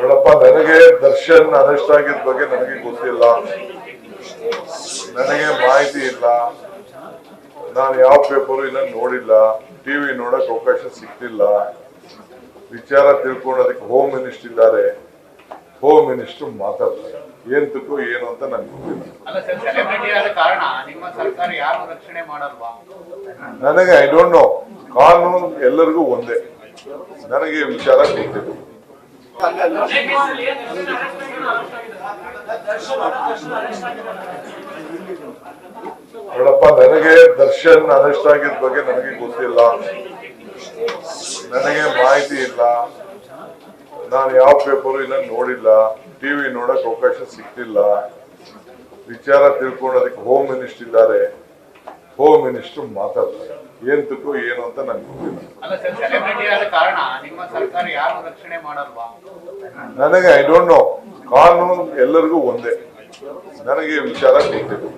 ನೋಡಪ್ಪ ನನಗೆ ದರ್ಶನ್ ಅರೆಸ್ಟ್ ಆಗಿದ ಬಗ್ಗೆ ನನಗೆ ಗೊತ್ತಿಲ್ಲ. ನನಗೆ ಮಾಹಿತಿ ಇಲ್ಲ. ನಾನು ಯಾವ ಪೇಪರು ಇನ್ನ ನೋಡಿಲ್ಲ. ಟಿವಿ ನೋಡಕ್ ಅವಕಾಶ ಸಿಕ್ತಿಲ್ಲ. ವಿಚಾರ ತಿಳ್ಕೊಳ್ಳೋದಕ್ಕೆ ಹೋಮ್ ಮಿನಿಸ್ಟರ್ ಇದ್ದಾರೆ. ಹೋಮ್ ಮಿನಿಸ್ಟರ್ ಮಾತಾಡ್ತಾರೆ. ಏಂತಕ್ಕೂ ಏನು ಅಂತ ನನ್ಗೆ ಗೊತ್ತಿಲ್ಲ. ಯಾರು ರಕ್ಷಣೆ ಮಾಡಲ್ವಾ? ನನಗೆ ಐ ಡೋಂಟ್ ನೋ ಕಾನೂನು ಎಲ್ಲರಿಗೂ ಒಂದೇ. ನನಗೆ ವಿಚಾರ ಗೊತ್ತಿಲ್ಲ. ನೋಡಪ್ಪ, ನನಗೆ ದರ್ಶನ್ ಅರೆಸ್ಟ್ ಆಗಿದ ಬಗ್ಗೆ ನನಗೆ ಗೊತ್ತಿಲ್ಲ. ನನಗೆ ಮಾಹಿತಿ ಇಲ್ಲ. ನಾನು ಯಾವ ಪೇಪರು ಇನ್ನ ನೋಡಿಲ್ಲ. ಟಿವಿ ನೋಡಕ್ ಅವಕಾಶ ಸಿಕ್ತಿಲ್ಲ ವಿಚಾರ ತಿಳ್ಕೊಳ್ಳೋದಕ್ಕೆ ಹೋಮ್ ಮಿನಿಸ್ಟರ್ ಇದ್ದಾರೆ. ಹೋಮ್ ಮಿನಿಸ್ಟರ್ ಮಾತಾಡ್ತಾರೆ. ಏಂತಕ್ಕೂ ಏನು ಅಂತ ನನಗೆ ಗೊತ್ತಿಲ್ಲ. ನನಗೆ ಐ ಡೋಂಟ್ ನೋ ಕಾನೂನು ಎಲ್ಲರಿಗೂ ಒಂದೇ. ನನಗೆ ವಿಚಾರ ಗೊತ್ತಿಲ್ಲ.